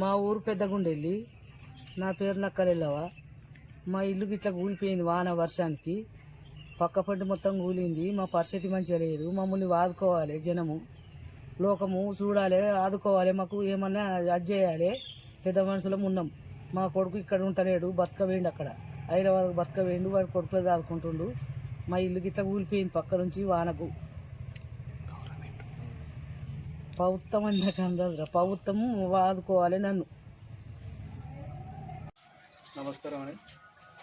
మా ఊరు పెద్దగుండెళ్ళి నా పేరు నక్కలెల్లవ మా ఇల్లు ఇట్లా కూలిపోయింది వాన వర్షానికి. పక్క పంట మొత్తం కూలింది మా పరిస్థితి మంచిగా లేదు. మమ్మల్ని వాదుకోవాలి జనము. లోకము చూడాలి ఆదుకోవాలి. మాకు ఏమన్నా అది చేయాలి పెద్ద మనుషులం ఉన్నాం. మా కొడుకు ఇక్కడ ఉంటలేడు బతక వేయండి అక్కడ. హైదరాబాద్ బతక వేయండి వాడు కొడుకు ఆదుకుంటుండు. మా ఇల్లు గిట్లా కూలిపోయింది పక్క నుంచి వానకు. పౌత్తం అన్నాక ప్రభుత్వం ఆదుకోవాలి నన్ను. నమస్కారం అండి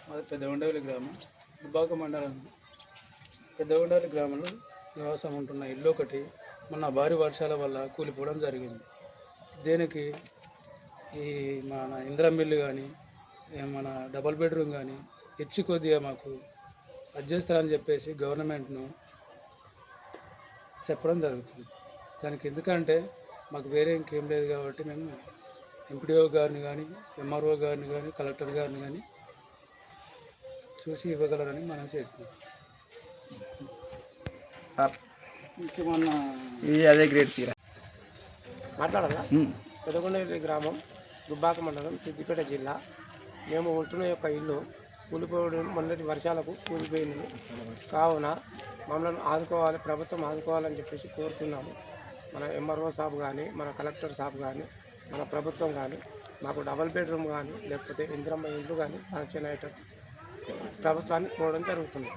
మాది పెద్దగొండవల్లి గ్రామం. దుబ్బాక మండలం. పెద్దగొండవల్లి గ్రామంలో నివాసం ఉంటున్న ఇల్లు ఒకటి మొన్న భారీ వర్షాల వల్ల కూలిపోవడం జరిగింది. దీనికి ఈ మన ఇంద్రం మిల్లు కానీ మన డబల్ బెడ్రూమ్ కానీ ఇచ్చి కొద్దిగా మాకు అడ్జస్తారని చెప్పేసి గవర్నమెంట్ను చెప్పడం జరుగుతుంది. దానికి ఎందుకంటే మాకు వేరే ఇంకేం లేదు కాబట్టి మేము ఎంపీడీఓ గారిని కానీ ఎంఆర్ఓ గారిని కానీ కలెక్టర్ గారిని కానీ చూసి ఇవ్వగలరని మనం చేస్తున్నాం సార్ అదే గ్రేట్ తీరా? మాట్లాడాలా? పెదకొండపల్లి గ్రామం దుబ్బాక మండలం సిద్దిపేట జిల్లా. మేము ఉంటున్న యొక్క ఇల్లు కూలిపోవడం మొన్నటి వర్షాలకు కూలిపోయింది. కావున మమ్మల్ని ఆదుకోవాలి ప్రభుత్వం ఆదుకోవాలని చెప్పేసి కోరుతున్నాము. మన ఎంఆర్ఓ సాబ్ కానీ మన కలెక్టర్ సాబ్ కానీ మన ప్రభుత్వం కానీ మాకు డబల్ బెడ్రూమ్ కానీ లేకపోతే ఇంద్రమ్మ ఇల్లు కానీ శాంక్షన్ అయ్యేటట్టు ప్రభుత్వాన్ని కోరడం జరుగుతుంది.